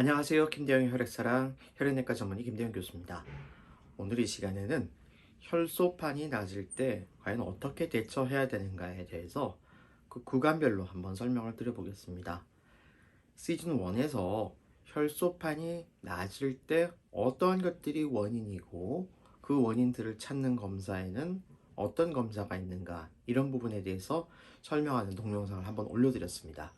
안녕하세요. 김대영의 혈액사랑 혈액내과 전문의 김대영 교수입니다. 오늘 이 시간에는 혈소판이 낮을 때 과연 어떻게 대처해야 되는가에 대해서 그 구간별로 한번 설명을 드려보겠습니다. 시즌 1에서 혈소판이 낮을 때 어떠한 것들이 원인이고 그 원인들을 찾는 검사에는 어떤 검사가 있는가 이런 부분에 대해서 설명하는 동영상을 한번 올려드렸습니다.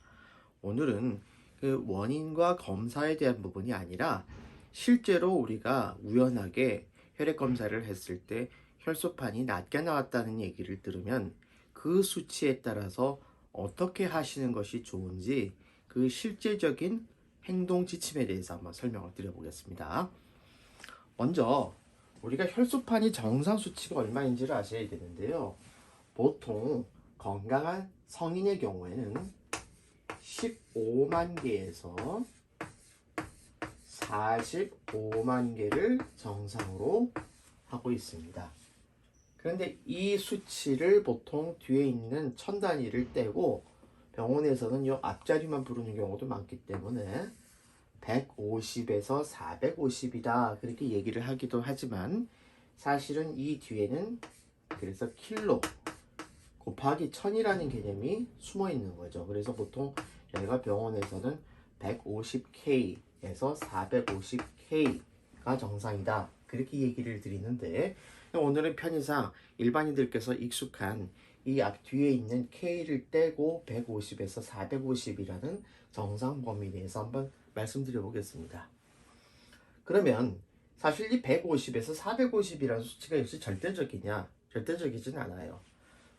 오늘은 그 원인과 검사에 대한 부분이 아니라 실제로 우리가 우연하게 혈액 검사를 했을 때 혈소판이 낮게 나왔다는 얘기를 들으면 그 수치에 따라서 어떻게 하시는 것이 좋은지 그 실제적인 행동 지침에 대해서 한번 설명을 드려보겠습니다. 먼저 우리가 혈소판이 정상 수치가 얼마인지를 아셔야 되는데요. 보통 건강한 성인의 경우에는 15만 개에서 45만 개를 정상으로 하고 있습니다. 그런데 이 수치를 보통 뒤에 있는 천 단위를 떼고 병원에서는 이 앞자리만 부르는 경우도 많기 때문에 150에서 450이다 그렇게 얘기를 하기도 하지만 사실은 이 뒤에는 그래서 킬로 곱하기 1000이라는 개념이 숨어 있는 거죠. 그래서 보통 저희가 병원에서는 150K에서 450K가 정상이다. 그렇게 얘기를 드리는데 오늘은 편의상 일반인들께서 익숙한 이 앞 뒤에 있는 K를 떼고 150에서 450이라는 정상 범위 내에서 한번 말씀드려 보겠습니다. 그러면 사실 이 150에서 450이라는 수치가 역시 절대적이냐? 절대적이진 않아요.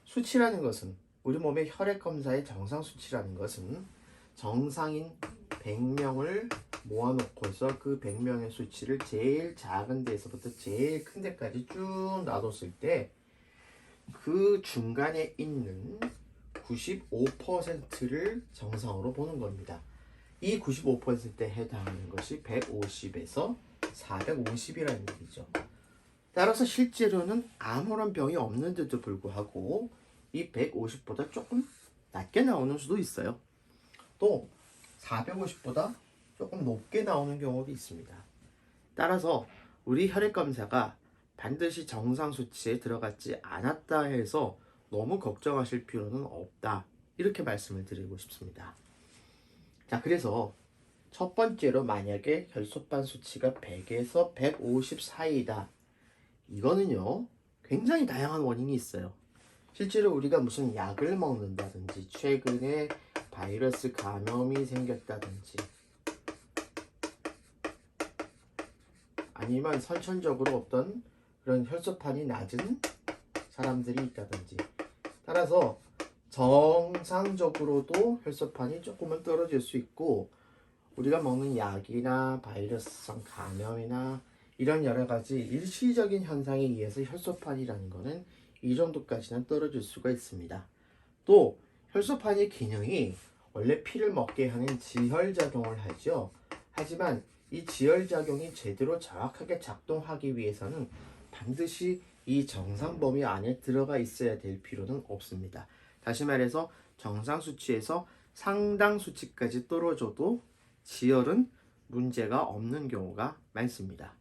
수치라는 것은 우리 몸의 혈액 검사의 정상 수치라는 것은 정상인 100명을 모아놓고서 그 100명의 수치를 제일 작은 데서부터 제일 큰 데까지 쭉 놔뒀을 때 그 중간에 있는 95%를 정상으로 보는 겁니다. 이 95%에 해당하는 것이 150에서 450이라는 얘기죠. 따라서 실제로는 아무런 병이 없는데도 불구하고 이 150보다 조금 낮게 나오는 수도 있어요. 또 450보다 조금 높게 나오는 경우도 있습니다. 따라서 우리 혈액 검사가 반드시 정상 수치에 들어갔지 않았다 해서 너무 걱정하실 필요는 없다. 이렇게 말씀을 드리고 싶습니다. 자, 그래서 첫 번째로 만약에 혈소판 수치가 100에서 150 사이다. 이거는요, 굉장히 다양한 원인이 있어요. 실제로 우리가 무슨 약을 먹는다든지, 최근에 바이러스 감염이 생겼다든지, 아니면 선천적으로 어떤 그런 혈소판이 낮은 사람들이 있다든지, 따라서 정상적으로도 혈소판이 조금은 떨어질 수 있고, 우리가 먹는 약이나 바이러스성 감염이나 이런 여러 가지 일시적인 현상에 의해서 혈소판이라는 것은 이 정도까지는 떨어질 수가 있습니다. 또 혈소판의 기능이 원래 피를 먹게 하는 지혈작용을 하죠. 하지만 이 지혈작용이 제대로 정확하게 작동하기 위해서는 반드시 이 정상 범위 안에 들어가 있어야 될 필요는 없습니다. 다시 말해서 정상 수치에서 상당 수치까지 떨어져도 지혈은 문제가 없는 경우가 많습니다.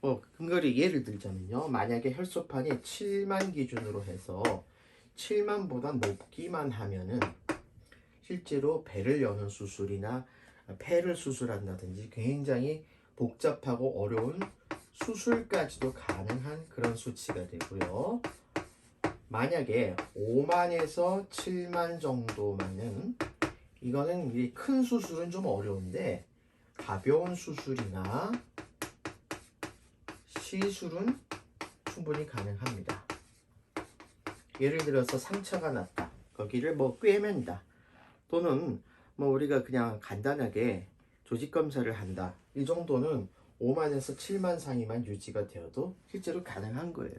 어, 근거리 예를 들자면요. 만약에 혈소판이 7만 기준으로 해서 7만보다 높기만 하면은 실제로 배를 여는 수술이나 폐를 수술한다든지 굉장히 복잡하고 어려운 수술까지도 가능한 그런 수치가 되고요. 만약에 5만에서 7만 정도면은 이거는 이큰 수술은 좀 어려운데 가벼운 수술이나 시술은 충분히 가능합니다. 예를 들어서 상처가 났다. 거기를 뭐 꿰맨다. 또는 뭐 우리가 그냥 간단하게 조직 검사를 한다. 이 정도는 5만에서 7만 상위만 유지가 되어도 실제로 가능한 거예요.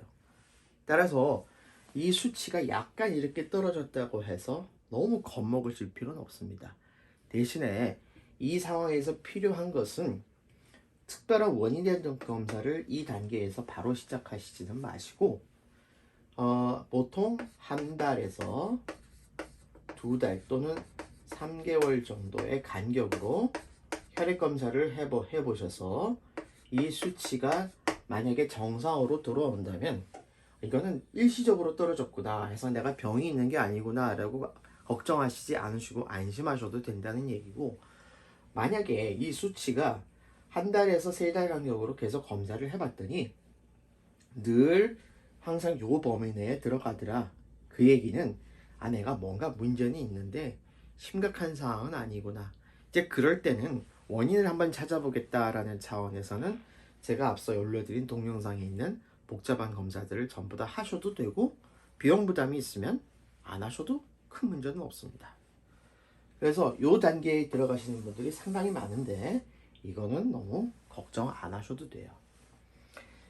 따라서 이 수치가 약간 이렇게 떨어졌다고 해서 너무 겁먹으실 필요는 없습니다. 대신에 이 상황에서 필요한 것은 특별한 대한 검사를 이 단계에서 바로 시작하시지는 마시고 어, 보통 한 달에서 두 달 또는 3개월 정도의 간격으로 혈액 검사를 해보, 해보셔서 이 수치가 만약에 정상으로 들어온다면 이거는 일시적으로 떨어졌구나 해서 내가 병이 있는 게 아니구나 라고 걱정하시지 않으시고 안심하셔도 된다는 얘기고 만약에 이 수치가 한 달에서 세 달 간격으로 계속 검사를 해봤더니 늘 항상 요 범위 내에 들어가더라 그 얘기는 아 내가 뭔가 문제는 있는데 심각한 상황은 아니구나 이제 그럴 때는 원인을 한번 찾아보겠다라는 차원에서는 제가 앞서 올려드린 동영상에 있는 복잡한 검사들을 전부 다 하셔도 되고 비용 부담이 있으면 안 하셔도 큰 문제는 없습니다. 그래서 요 단계에 들어가시는 분들이 상당히 많은데 이거는 너무 걱정 안 하셔도 돼요.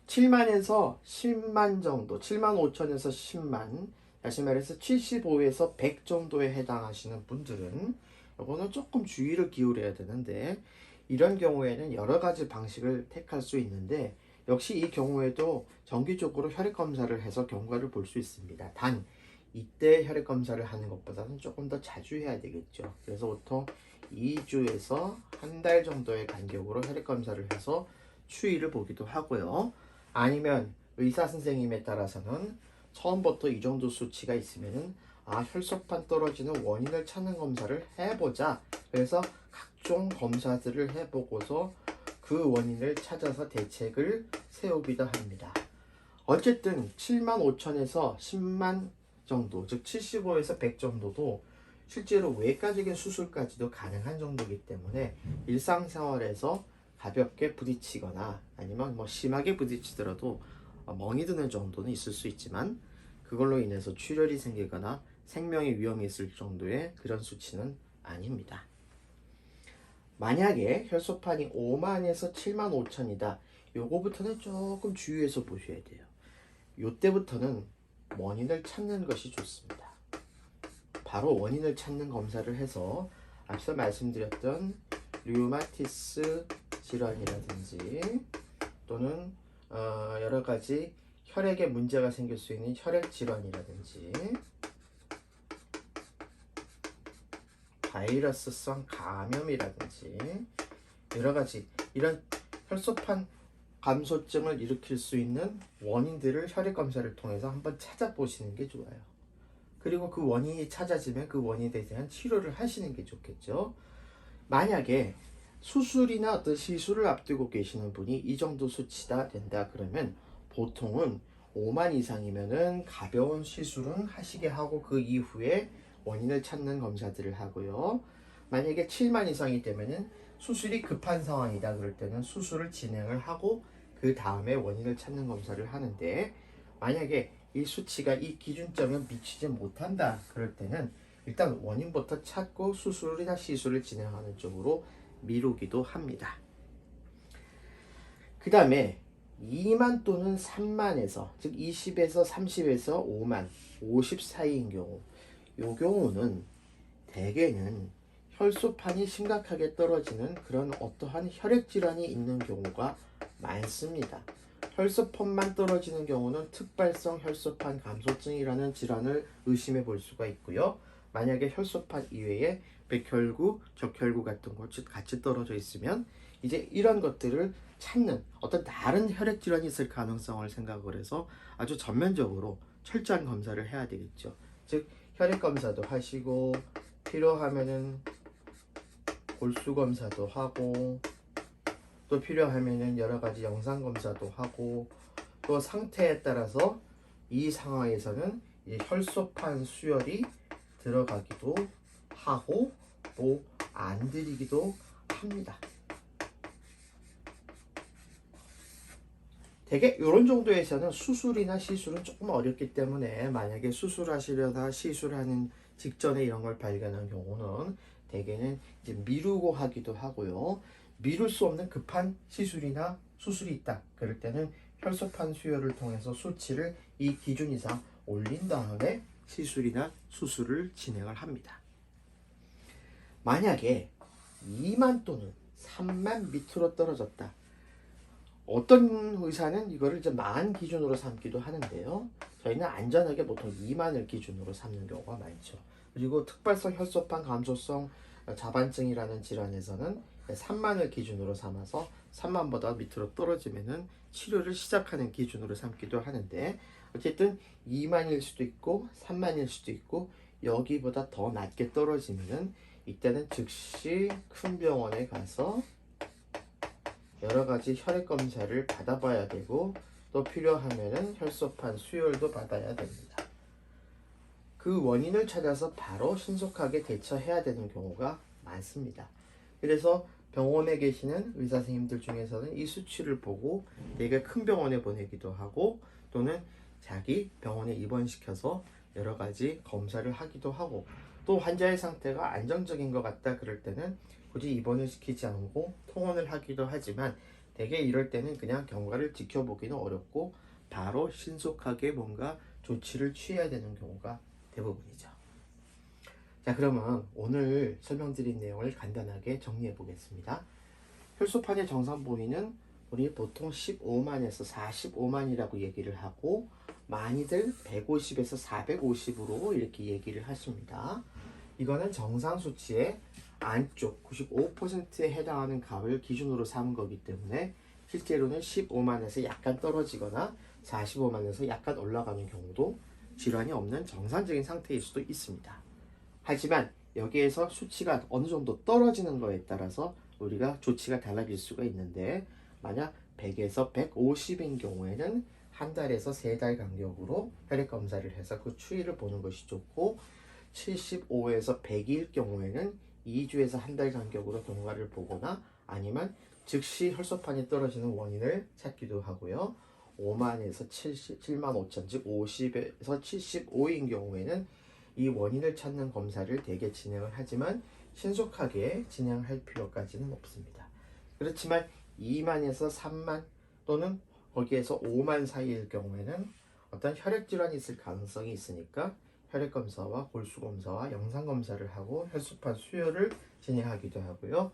7만에서 10만 정도, 7만 5천에서 10만, 다시 말해서 75에서 100 정도에 해당하시는 분들은 이거는 조금 주의를 기울여야 되는데 이런 경우에는 여러 가지 방식을 택할 수 있는데 역시 이 경우에도 정기적으로 혈액 검사를 해서 경과를 볼 수 있습니다. 단 이때 혈액 검사를 하는 것보다는 조금 더 자주 해야 되겠죠. 그래서 보통 2주에서 한 달 정도의 간격으로 혈액 검사를 해서 추이를 보기도 하고요. 아니면 의사 선생님에 따라서는 처음부터 이 정도 수치가 있으면은 아 혈소판 떨어지는 원인을 찾는 검사를 해보자. 그래서 각종 검사들을 해보고서 그 원인을 찾아서 대책을 세우기도 합니다. 어쨌든 7만 5천에서 10만 정도, 즉 75에서 100 정도도 실제로 외과적인 수술까지도 가능한 정도이기 때문에 일상생활에서 가볍게 부딪히거나 아니면 뭐 심하게 부딪히더라도 멍이 드는 정도는 있을 수 있지만 그걸로 인해서 출혈이 생기거나 생명의 위험이 있을 정도의 그런 수치는 아닙니다. 만약에 혈소판이 5만에서 7만 5천이다. 요거부터는 조금 주의해서 보셔야 돼요. 요때부터는 원인을 찾는 것이 좋습니다. 바로 원인을 찾는 검사를 해서 앞서 말씀드렸던 류마티스 질환이라든지 또는 어, 여러 가지 혈액에 문제가 생길 수 있는 혈액 질환이라든지 바이러스성 감염이라든지 여러 가지 이런 혈소판 감소증을 일으킬 수 있는 원인들을 혈액 검사를 통해서 한번 찾아보시는 게 좋아요. 그리고 그 원인이 찾아지면 그 원인에 대한 치료를 하시는 게 좋겠죠. 만약에 수술이나 어떤 시술을 앞두고 계시는 분이 이 정도 수치다 된다 그러면 보통은 5만 이상이면은 가벼운 시술은 하시게 하고 그 이후에 원인을 찾는 검사들을 하고요. 만약에 7만 이상이 되면은 수술이 급한 상황이다 그럴 때는 수술을 진행을 하고 그 다음에 원인을 찾는 검사를 하는데 만약에 이 수치가 이 기준점에 미치지 못한다 그럴 때는 일단 원인부터 찾고 수술이나 시술을 진행하는 쪽으로 미루기도 합니다. 그 다음에 2만 또는 3만에서 즉 20에서 30에서 5만 50 사이인 경우 요 경우는 대개는 혈소판이 심각하게 떨어지는 그런 어떠한 혈액 질환이 있는 경우가 많습니다. 혈소판만 떨어지는 경우는 특발성 혈소판 감소증이라는 질환을 의심해 볼 수가 있고요. 만약에 혈소판 이외에 백혈구, 적혈구 같은 것이 같이 떨어져 있으면 이제 이런 것들을 찾는 어떤 다른 혈액 질환이 있을 가능성을 생각을 해서 아주 전면적으로 철저한 검사를 해야 되겠죠. 즉 혈액 검사도 하시고 필요하면은 골수 검사도 하고 또 필요하면은 여러 가지 영상 검사도 하고 또 상태에 따라서 이 상황에서는 이 혈소판 수혈이 들어가기도 하고 또안 들이기도 합니다. 되게 이런 정도에서는 수술이나 시술은 조금 어렵기 때문에 만약에 수술하시려다 시술하는 직전에 이런 걸 발견한 경우는 대개는 이제 미루고 하기도 하고요. 미룰 수 없는 급한 시술이나 수술이 있다. 그럴 때는 혈소판 수혈을 통해서 수치를 이 기준 이상 올린 다음에 시술이나 수술을 진행을 합니다. 만약에 2만 또는 3만 밑으로 떨어졌다. 어떤 의사는 이거를 이제 만 기준으로 삼기도 하는데요. 저희는 안전하게 보통 2만을 기준으로 삼는 경우가 많죠. 그리고 특발성 혈소판 감소성 자반증이라는 질환에서는 3만을 기준으로 삼아서 3만보다 밑으로 떨어지면은 치료를 시작하는 기준으로 삼기도 하는데 어쨌든 2만일 수도 있고 3만일 수도 있고 여기보다 더 낮게 떨어지면은 이때는 즉시 큰 병원에 가서 여러 가지 혈액 검사를 받아봐야 되고 또 필요하면은 혈소판 수혈도 받아야 됩니다. 그 원인을 찾아서 바로 신속하게 대처해야 되는 경우가 많습니다. 그래서 병원에 계시는 의사 선생님들 중에서는 이 수치를 보고 되게 큰 병원에 보내기도 하고 또는 자기 병원에 입원시켜서 여러 가지 검사를 하기도 하고 또 환자의 상태가 안정적인 것 같다 그럴 때는 굳이 입원을 시키지 않고 통원을 하기도 하지만 대개 이럴 때는 그냥 경과를 지켜보기는 어렵고 바로 신속하게 뭔가 조치를 취해야 되는 경우가 대부분이죠. 자 그러면 오늘 설명드린 내용을 간단하게 정리해 보겠습니다. 혈소판의 정상 부위는 우리 보통 15만에서 45만이라고 얘기를 하고 많이들 150에서 450으로 이렇게 얘기를 하십니다. 이거는 정상 수치의 안쪽 95%에 해당하는 값을 기준으로 삼은 거기 때문에 실제로는 15만에서 약간 떨어지거나 45만에서 약간 올라가는 경우도 질환이 없는 정상적인 상태일 수도 있습니다. 하지만 여기에서 수치가 어느 정도 떨어지는 거에 따라서 우리가 조치가 달라질 수가 있는데 만약 100에서 150인 경우에는 한 달에서 세 달 간격으로 혈액 검사를 해서 그 추이를 보는 것이 좋고 75에서 100일 경우에는 2주에서 한 달 간격으로 경과를 보거나 아니면 즉시 혈소판이 떨어지는 원인을 찾기도 하고요. 5만에서 70, 7만 5천 즉 50에서 75인 경우에는 이 원인을 찾는 검사를 대개 진행을 하지만 신속하게 진행할 필요까지는 없습니다. 그렇지만 2만에서 3만 또는 거기에서 5만 사이일 경우에는 어떤 혈액 질환이 있을 가능성이 있으니까 혈액 검사와 골수 검사와 영상 검사를 하고 혈소판 수혈을 진행하기도 하고요.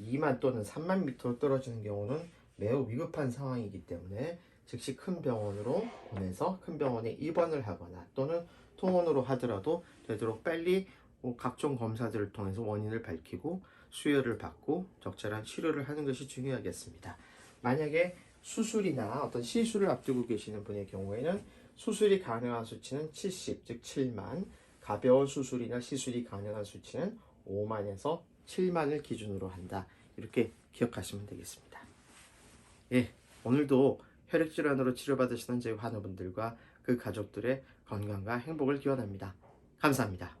2만 또는 3만 밑으로 떨어지는 경우는 매우 위급한 상황이기 때문에 즉시 큰 병원으로 보내서 큰 병원에 입원을 하거나 또는 통원으로 하더라도 되도록 빨리 뭐 각종 검사들을 통해서 원인을 밝히고 수혈을 받고 적절한 치료를 하는 것이 중요하겠습니다. 만약에 수술이나 어떤 시술을 앞두고 계시는 분의 경우에는 수술이 가능한 수치는 70, 즉 7만, 가벼운 수술이나 시술이 가능한 수치는 5만에서 7만을 기준으로 한다. 이렇게 기억하시면 되겠습니다. 예, 오늘도 혈액질환으로 치료받으시는 저희 환우분들과 그 가족들의 건강과 행복을 기원합니다. 감사합니다.